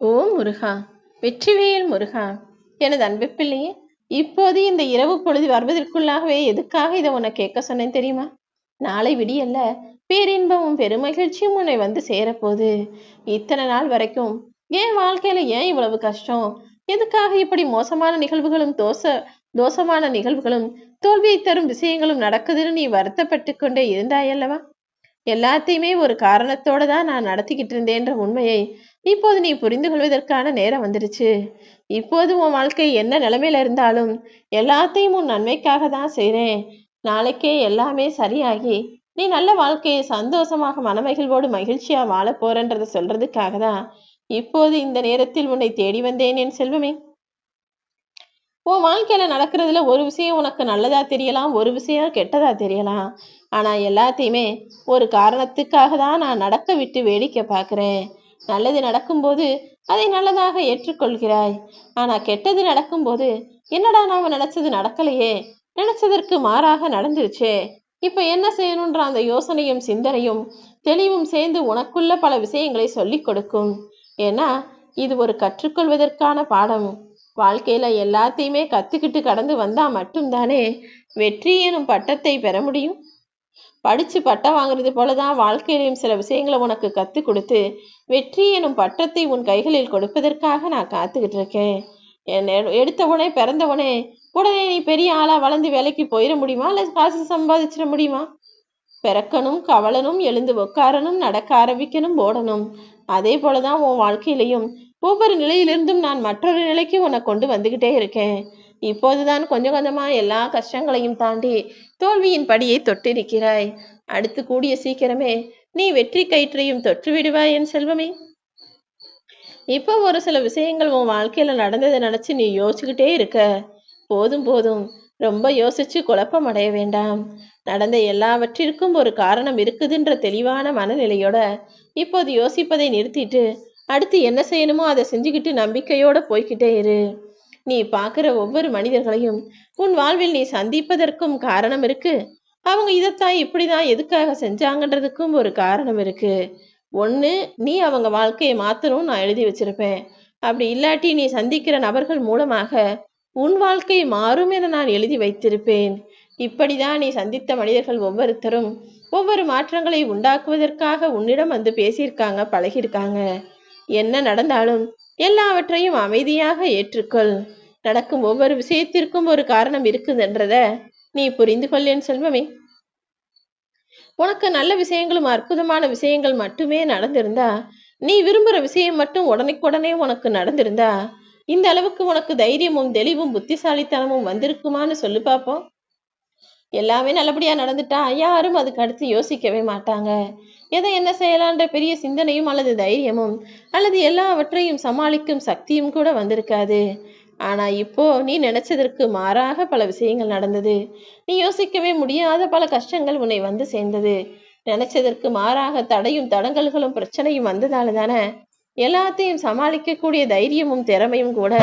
ஓ முருகா வெற்றிவேல் முருகா எனது அன்பு பிள்ளையே இப்போது இந்த இரவு பொழுது வருவதற்குள்ளாகவே எதுக்காக இதை உன்னை கேட்க சொன்னேன் தெரியுமா? நாளை விடியல்ல பேரின்பமும் பெருமகிழ்ச்சியும் உன்னை வந்து சேரப்போகுது. இத்தனை நாள் வரைக்கும் ஏன் வாழ்க்கையில ஏன் இவ்வளவு கஷ்டம்? எதுக்காக இப்படி மோசமான நிகழ்வுகளும் தோச தோஷமான நிகழ்வுகளும் தோல்வியை தரும் விஷயங்களும் நடக்குதுன்னு நீ வருத்தப்பட்டு கொண்டே இருந்தாயல்லவா எல்லாத்தையுமே ஒரு காரணத்தோட தான் நான் நடத்திக்கிட்டு இருந்தேன்ற உண்மையை இப்போது நீ புரிந்து கொள்வதற்கான நேரம் வந்துடுச்சு. இப்போது உன் வாழ்க்கை என்ன நிலைமையில இருந்தாலும் எல்லாத்தையும் உன் நன்மைக்காக தான் செய்கிறேன் நாளைக்கே எல்லாமே சரியாகி நீ நல்ல வாழ்க்கையை சந்தோஷமாக மனமகிழ்வோடு மகிழ்ச்சியா வாழ போறன்றத சொல்றதுக்காக தான் இப்போது இந்த நேரத்தில் உன்னை தேடி வந்தேன் என் செல்வமே. உன் வாழ்க்கையில நடக்கிறதுல ஒரு விஷயம் உனக்கு நல்லதா தெரியலாம் ஒரு விஷயம் கெட்டதா தெரியலாம். ஆனா எல்லாத்தையுமே ஒரு காரணத்துக்காக தான் நான் நடக்க விட்டு வேடிக்கை பார்க்குறேன். நல்லது நடக்கும்போது அதை நல்லதாக ஏற்றுக்கொள்கிறாய். ஆனா கெட்டது நடக்கும்போது என்னடா நாம நினைச்சது நடக்கலையே? நினைச்சதற்கு மாறாக நடந்துருச்சே. இப்ப என்ன செய்யணுன்ற அந்த யோசனையும் சிந்தனையும் தெளிவும் சேர்ந்து உனக்குள்ள பல விஷயங்களை சொல்லிக் கொடுக்கும். ஏன்னா இது ஒரு கற்றுக்கொள்வதற்கான பாடம். வாழ்க்கையில எல்லாத்தையுமே கத்துக்கிட்டு கடந்து வந்தா மட்டும்தானே வெற்றி எனும் பட்டத்தை பெற முடியும்? படிச்சு பட்டம் வாங்குறது போலதான் வாழ்க்கையிலும் சில விஷயங்களை உனக்கு கத்து கொடுத்து வெற்றி எனும் பட்டத்தை உன் கைகளில் கொடுப்பதற்காக நான் காத்துக்கிட்டு இருக்கேன் என் எடுத்தவனே பிறந்தவனே உடனே நீ பெரிய ஆளா வளர்ந்து வேலைக்கு போயிட முடியுமா? இல்லை காசு சம்பாதிச்சிட முடியுமா? பிறக்கணும் கவலனும் எழுந்து உட்காரணும் நடக்க ஆரம்பிக்கணும் ஓடணும். அதே போலதான் உன் வாழ்க்கையிலையும். ஒவ்வொரு நிலையிலிருந்தும் நான் மற்றொரு நிலைக்கு உன்னை கொண்டு வந்துகிட்டே இருக்கேன். இப்போதுதான் கொஞ்சம் கொஞ்சமா எல்லா கஷ்டங்களையும் தாண்டி தோல்வியின் படியை தொட்டிருக்கிறாய். அடுத்து கூடிய சீக்கிரமே நீ வெற்றி கயிற்றையும் தொற்று விடுவாய் என் செல்வமே. இப்போ ஒரு சில விஷயங்கள் உன் வாழ்க்கையில நடந்ததை நினைச்சு நீ யோசிச்சுக்கிட்டே இருக்க. போதும் போதும். ரொம்ப யோசிச்சு குழப்பம் அடைய வேண்டாம். நடந்த எல்லாவற்றிற்கும் ஒரு காரணம் இருக்குதுன்ற தெளிவான மனநிலையோட இப்போது யோசிப்பதை நிறுத்திட்டு அடுத்து என்ன செய்யணுமோ அதை செஞ்சுக்கிட்டு நம்பிக்கையோட போய்கிட்டே இரு. நீ பார்க்குற ஒவ்வொரு மனிதர்களையும் உன் வாழ்வில் நீ சந்திப்பதற்கும் காரணம் இருக்கு. அவங்க இதைத்தான் இப்படிதான் எதுக்காக செஞ்சாங்கன்றதுக்கும் ஒரு காரணம் இருக்கு. ஒன்று நீ அவங்க வாழ்க்கையை மாற்றணும்னு நான் எழுதி வச்சிருப்பேன். அப்படி இல்லாட்டி நீ சந்திக்கிற நபர்கள் மூலமாக உன் வாழ்க்கை மாறும் என நான் எழுதி வைத்திருப்பேன். இப்படிதான் நீ சந்தித்த மனிதர்கள் ஒவ்வொருத்தரும் ஒவ்வொரு மாற்றங்களை உண்டாக்குவதற்காக உன்னிடம் வந்து பேசியிருக்காங்க பழகியிருக்காங்க. என்ன நடந்தாலும் எல்லாவற்றையும் அமைதியாக ஏற்றுக்கொள். நடக்கும் ஒவ்வொரு விஷயத்திற்கும் ஒரு காரணம் இருக்குதுன்றத நீ புரிந்து கொள் என் செல்வமே. உனக்கு நல்ல விஷயங்களும் அற்புதமான விஷயங்கள் மட்டுமே நடந்திருந்தா நீ விரும்புற விஷயம் மட்டும் உடனுக்குடனே உனக்கு நடந்திருந்தா இந்த அளவுக்கு உனக்கு தைரியமும் தெளிவும் புத்திசாலித்தனமும் வந்திருக்குமான்னு சொல்லு பார்ப்போம் எல்லாமே நல்லபடியா நடந்துட்டா யாரும் அதுக்கு அடுத்து யோசிக்கவே மாட்டாங்க. எதை என்ன செய்யலான்ற பெரிய சிந்தனையும் அல்லது தைரியமும் அல்லது எல்லாவற்றையும் சமாளிக்கும் சக்தியும் கூட வந்திருக்காது. ஆனா இப்போ நீ நினைச்சதற்கு மாறாக பல விஷயங்கள் நடந்தது. நீ யோசிக்கவே முடியாத பல கஷ்டங்கள் உன்னை வந்து சேர்ந்தது. நினைச்சதற்கு மாறாக தடையும் தடங்கல்களும் பிரச்சனையும் வந்ததால தானே எல்லாத்தையும் சமாளிக்கக்கூடிய தைரியமும் திறமையும் கூட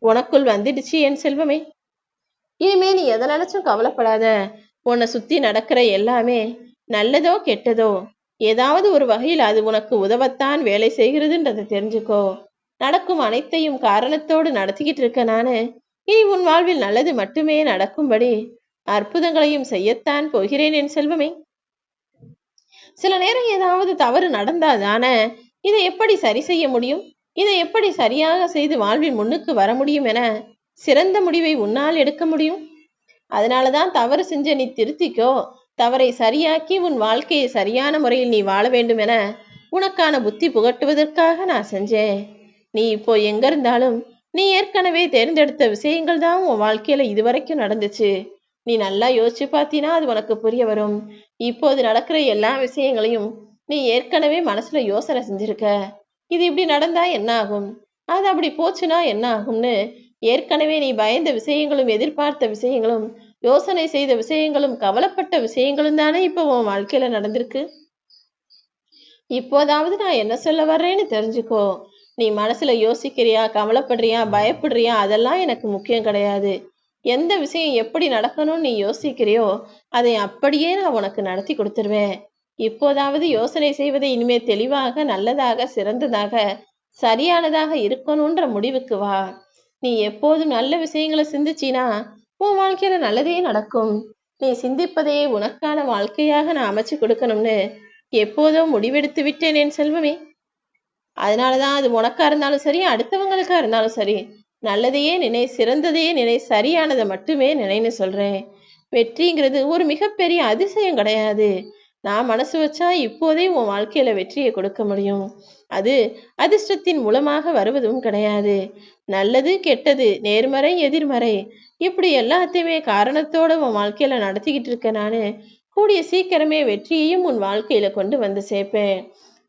உனக்குள் வந்துடுச்சு என் செல்வமே. இனிமே நீ எதை நினைச்சும் கவலைப்படாத. உன்னை சுத்தி நடக்கிற எல்லாமே நல்லதோ கெட்டதோ ஏதாவது ஒரு வகையில் அது உனக்கு உதவத்தான் வேலை செய்கிறதுன்றதை தெரிஞ்சுக்கோ. நடக்கும் அனைத்தையும் காரணத்தோடு நடத்திக்கிட்டு இருக்க நானு. இனி உன் வாழ்வில் நல்லது மட்டுமே நடக்கும்படி அற்புதங்களையும் செய்யத்தான் போகிறேன் என் செல்வமே. சில நேரம் ஏதாவது தவறு நடந்தாதானே இதை எப்படி சரி செய்ய முடியும்? இதை எப்படி சரியாக செய்து வாழ்வில் முன்னுக்கு வர முடியும் என சிறந்த முடிவை உன்னால் எடுக்க முடியும்? அதனாலதான் தவறு செஞ்ச நீ திருத்திக்கோ. தவறை சரியாக்கி உன் வாழ்க்கையை சரியான முறையில் நீ வாழ வேண்டும் என உனக்கான புத்தி புகட்டுவதற்காக நான் செஞ்சேன். நீ இப்போ எங்க இருந்தாலும் நீ ஏற்கனவே தேர்ந்தெடுத்த விஷயங்கள் தான் உன் வாழ்க்கையில இதுவரைக்கும் நடந்துச்சு. நீ நல்லா யோசிச்சு பார்த்தீனா அது உனக்கு புரிய வரும். இப்போது நடக்கிற எல்லா விஷயங்களையும் நீ ஏற்கனவே மனசுல யோசனை செஞ்சிருக்க. இது இப்படி நடந்தா என்ன ஆகும்? அது அப்படி போச்சுன்னா என்ன ஆகும்னு ஏற்கனவே நீ பயந்த விஷயங்களும் எதிர்பார்த்த விஷயங்களும் யோசனை செய்த விஷயங்களும் கவலைப்பட்ட விஷயங்களும் தானே இப்போ உன் வாழ்க்கையில நடந்திருக்கு? இப்போதாவது நான் என்ன சொல்ல வர்றேன்னு தெரிஞ்சுக்கோ. நீ மனசுல யோசிக்கிறியா கவலைப்படுறியா பயப்படுறியா? அதெல்லாம் எனக்கு முக்கியம் கிடையாது. எந்த விஷயம் எப்படி நடக்கணும்னு நீ யோசிக்கிறியோ அதை அப்படியே நான் உனக்கு நடத்தி கொடுத்துருவேன். இப்போதாவது யோசனை செய்வதை இனிமே தெளிவாக நல்லதாக சிறந்ததாக சரியானதாக இருக்கணுன்ற முடிவுக்கு வா. நீ எப்போதும் நல்ல விஷயங்களை சிந்திச்சினா உன் வாழ்க்கையில நல்லதே நடக்கும். நீ சிந்திப்பதே உனக்கான வாழ்க்கையாக நான் அமைச்சு கொடுக்கணும்னு எப்போதோ முடிவெடுத்து விட்டேன் என் செல்வமே. அதனாலதான் அது உனக்கா இருந்தாலும் சரி அடுத்தவங்களுக்கா இருந்தாலும் சரி நல்லதையே நினை சிறந்ததையே நினை சரியானதை மட்டுமே நினைன்னு சொல்றேன். வெற்றிங்கிறது ஒரு மிகப்பெரிய அதிசயம் கிடையாது. நான் மனசு வச்சா இப்போதே உன் வாழ்க்கையில வெற்றியை கொடுக்க முடியும். அது அதிர்ஷ்டத்தின் மூலமாக வருவதும் கிடையாது. நல்லது கெட்டது நேர்மறை எதிர்மறை இப்படி எல்லாத்தையுமே காரணத்தோட உன் வாழ்க்கையில நடத்திக்கிட்டு இருக்க நானு கூடிய சீக்கிரமே வெற்றியையும் உன் வாழ்க்கையில கொண்டு வந்து சேர்ப்பேன்.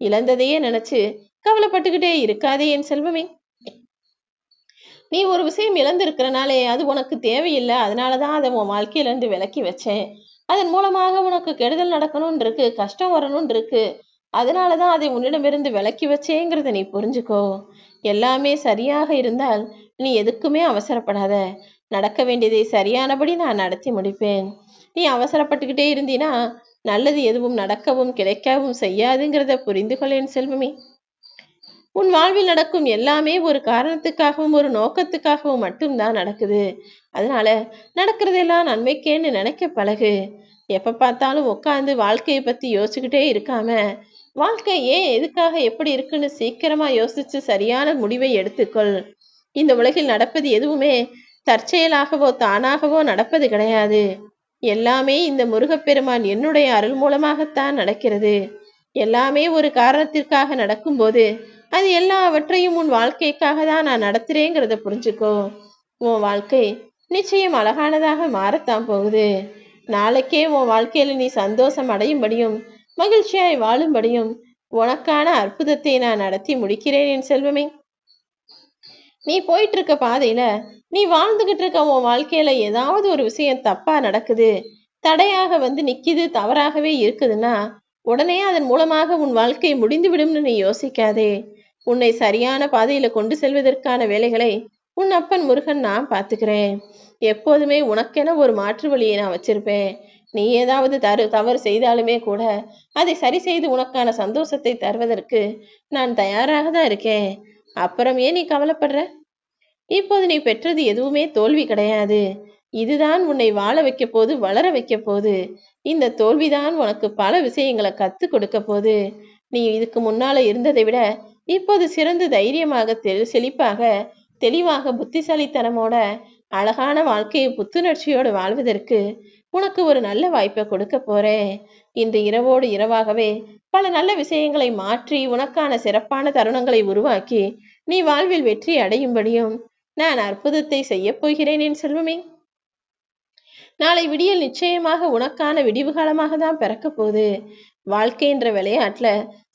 இழந்ததையே நினைச்சு கவலைப்பட்டுக்கிட்டே இருக்காதே என் செல்வமே. நீ ஒரு விஷயம் இழந்திருக்கிறனாலே அது உனக்கு தேவையில்லை. அதனாலதான் அதை உன் வாழ்க்கையில இருந்து விலக்கி வச்சேன். அதன் மூலமாக உனக்கு கெடுதல் நடக்கணும்னு இருக்கு கஷ்டம் வரணும்னு இருக்கு அதனாலதான் அதை உன்னிடமிருந்து விலக்கி வச்சேங்கிறத நீ புரிஞ்சுக்கோ. எல்லாமே சரியாக இருந்தால் நீ எதுக்குமே அவசரப்படாத. நடக்க வேண்டியதை சரியானபடி நான் நடத்தி முடிப்பேன். நீ அவசரப்பட்டுக்கிட்டே இருந்தீனா நல்லது எதுவும் நடக்கவும் கிடைக்கவும் செய்யாதுங்கிறத புரிந்து கொள்ளேன் செல்வமே. உன் வாழ்வில் நடக்கும் எல்லாமே ஒரு காரணத்துக்காகவும் ஒரு நோக்கத்துக்காகவும் மட்டும்தான் நடக்குது. அதனால நடக்கிறதெல்லாம் நன்மைக்கேன்னு நினைக்க பழகு. எப்ப பார்த்தாலும் உட்காந்து வாழ்க்கையை பத்தி யோசிச்சுக்கிட்டே இருக்காம வாழ்க்கை ஏன் எதுக்காக எப்படி இருக்குன்னு சீக்கிரமா யோசிச்சு சரியான முடிவை எடுத்துக்கொள். இந்த உலகில் நடப்பது எதுவுமே தற்செயலாகவோ தானாகவோ நடப்பது கிடையாது. எல்லாமே இந்த முருகப்பெருமான் என்னுடைய அருள் மூலமாகத்தான் நடக்கிறது. எல்லாமே ஒரு காரணத்திற்காக நடக்கும்போது அது எல்லாவற்றையும் உன் வாழ்க்கைக்காக தான் நான் நடத்துறேங்கிறத புரிஞ்சுக்கோ. உன் வாழ்க்கை நிச்சயம் அழகானதாக மாறத்தான் போகுது. நாளைக்கே உன் வாழ்க்கையில நீ சந்தோஷம் அடையும்படியும் மகிழ்ச்சியாய் வாழும்படியும் உனக்கான அற்புதத்தை நான் நடத்தி முடிக்கிறேன் என் செல்வமே. நீ போயிட்டு இருக்க பாதையில நீ வாழ்ந்துகிட்டு இருக்க உன் வாழ்க்கையில ஏதாவது ஒரு விஷயம் தப்பா நடக்குது தடையாக வந்து நிக்குது தவறாகவே இருக்குதுன்னா உடனே அதன் மூலமாக உன் வாழ்க்கை முடிந்து விடும்னு நீ யோசிக்காதே. உன்னை சரியான பாதையில கொண்டு செல்வதற்கான வேலைகளை உன் அப்பன் முருகன் நான் பாத்துக்கிறேன் எப்போதுமே உனக்கென ஒரு மாற்று வழியை நான் வச்சிருப்பேன். நீ ஏதாவது தரு தவறு செய்தாலுமே கூட அதை சரி செய்து உனக்கான சந்தோஷத்தை தருவதற்கு நான் தயாராக தான் இருக்கேன். அப்புறம் ஏன் நீ கவலைப்படுற? இப்போது நீ பெற்றது எதுவுமே தோல்வி கிடையாது. இதுதான் உன்னை வாழ வைக்க போது வளர வைக்க போது. இந்த தோல்விதான் உனக்கு பல விஷயங்களை கத்து கொடுக்க போது. நீ இதுக்கு முன்னால இருந்ததை விட இப்போது சிறந்து தைரியமாக தெளி செழிப்பாக தெளிவாக புத்திசாலித்தனமோட அழகான வாழ்க்கையை புத்துணர்ச்சியோடு வாழ்வதற்கு உனக்கு ஒரு நல்ல வாய்ப்பை கொடுக்க போறேன். இன்று இரவோடு இரவாகவே பல நல்ல விஷயங்களை மாற்றி உனக்கான சிறப்பான தருணங்களை உருவாக்கி நீ வாழ்வில் வெற்றி அடையும்படியும் நான் அற்புதத்தை செய்யப் போகிறேன் என் செல்வமே. நாளை விடியல் நிச்சயமாக உனக்கான விடிவு காலமாக தான் பிறக்க போகுது. வாழ்க்கைன்ற விளையாட்டுல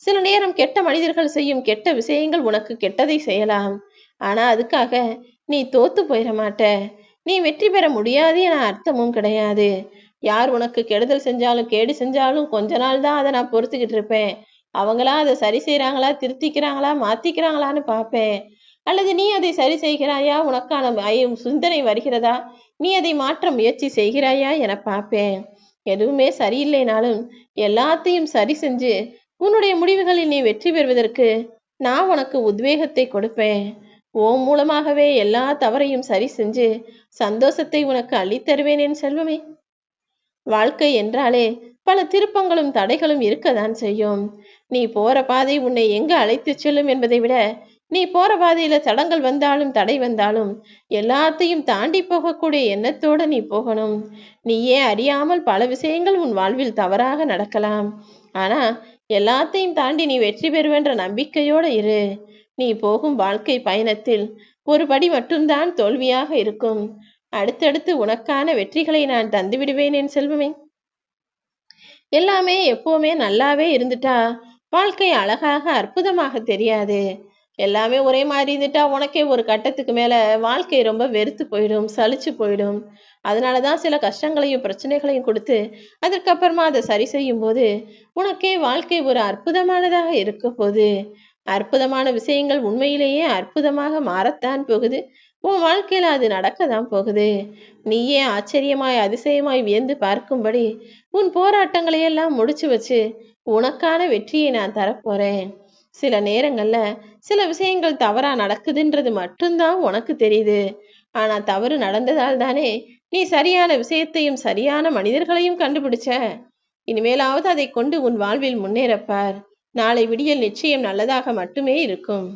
சில நேரம் கெட்ட மனிதர்கள் செய்யும் கெட்ட விஷயங்கள் உனக்கு கெட்டதை செய்யலாம். ஆனா அதுக்காக நீ தோத்து போயிட மாட்ட. நீ வெற்றி பெற முடியாது என அர்த்தமும் கிடையாது. யார் உனக்கு கெடுதல் செஞ்சாலும் கேடு செஞ்சாலும் கொஞ்ச நாள் தான் அதை நான் பொறுத்துக்கிட்டு இருப்பேன். அவங்களா அதை சரி செய்யறாங்களா திருத்திக்கிறாங்களா மாத்திக்கிறாங்களான்னு பார்ப்பேன். அல்லது நீ அதை சரி செய்கிறாயா உனக்கான சிந்தனை வருகிறதா? நீ அதை மாற்ற முயற்சி செய்கிறாயா என பார்ப்பேன். எதுவுமே சரியில்லைனாலும் எல்லாத்தையும் சரி செஞ்சு உன்னுடைய முடிவுகளில் நீ வெற்றி பெறுவதற்கு நான் உனக்கு உத்வேகத்தை கொடுப்பேன். ஓ மூலமாகவே எல்லா தவறையும் சரி செஞ்சு சந்தோஷத்தை உனக்கு அள்ளித்தருவேன் என் செல்வமே. வாழ்க்கை என்றாலே பல திருப்பங்களும் தடைகளும் இருக்கத்தான் செய்யும். நீ போற பாதை உன்னை எங்கு அழைத்துச் செல்லும் என்பதை விட நீ போற பாதையில தடங்கள் வந்தாலும் தடை வந்தாலும் எல்லாத்தையும் தாண்டி போகக்கூடிய எண்ணத்தோட நீ போகணும். நீயே அறியாமல் பல விஷயங்கள் உன் வாழ்வில் தவறாக நடக்கலாம். ஆனா எல்லாத்தையும் தாண்டி நீ வெற்றி பெறுவென்ற நம்பிக்கையோட இரு. நீ போகும் வாழ்க்கை பயணத்தில் ஒரு படி மட்டும்தான் தோல்வியாக இருக்கும். அடுத்தடுத்து உனக்கான வெற்றிகளை நான் தந்து விடுவேன் என் செல்வமே. எல்லாமே எப்பவுமே நல்லாவே இருந்துட்டா வாழ்க்கை அழகாக அற்புதமாக தெரியாது. எல்லாமே ஒரே மாதிரி இருந்துட்டா உனக்கே ஒரு கட்டத்துக்கு மேல வாழ்க்கை ரொம்ப வெறுத்து போயிடும் சலிச்சு போயிடும். அதனாலதான் சில கஷ்டங்களையும் பிரச்சனைகளையும் கொடுத்து அதற்கப்புறமா அதை சரி செய்யும் போது உனக்கே வாழ்க்கை ஒரு அற்புதமானதாக இருக்க போகுது. அற்புதமான விஷயங்கள் உண்மையிலேயே அற்புதமாக மாறத்தான் போகுது. உன் வாழ்க்கையில அது நடக்கத்தான் போகுது. நீயே ஆச்சரியமாய் அதிசயமாய் வியந்து பார்க்கும்படி உன் போராட்டங்களையெல்லாம் முடிச்சு வச்சு உனக்கான வெற்றியை நான் தரப்போறேன். சில நேரங்கள்ல சில விஷயங்கள் தவறா நடக்குதுன்றது மட்டும்தான் உனக்கு தெரியுது. ஆனா தவறு நடந்ததால் தானே நீ சரியான விஷயத்தையும் சரியான மனிதர்களையும் கண்டுபிடிச்ச. இனிமேலாவது அதை கொண்டு உன் வாழ்வில் முன்னேறப்பார் நாளை விடியல் நிச்சயம் நல்லதாக மட்டுமே இருக்கும்.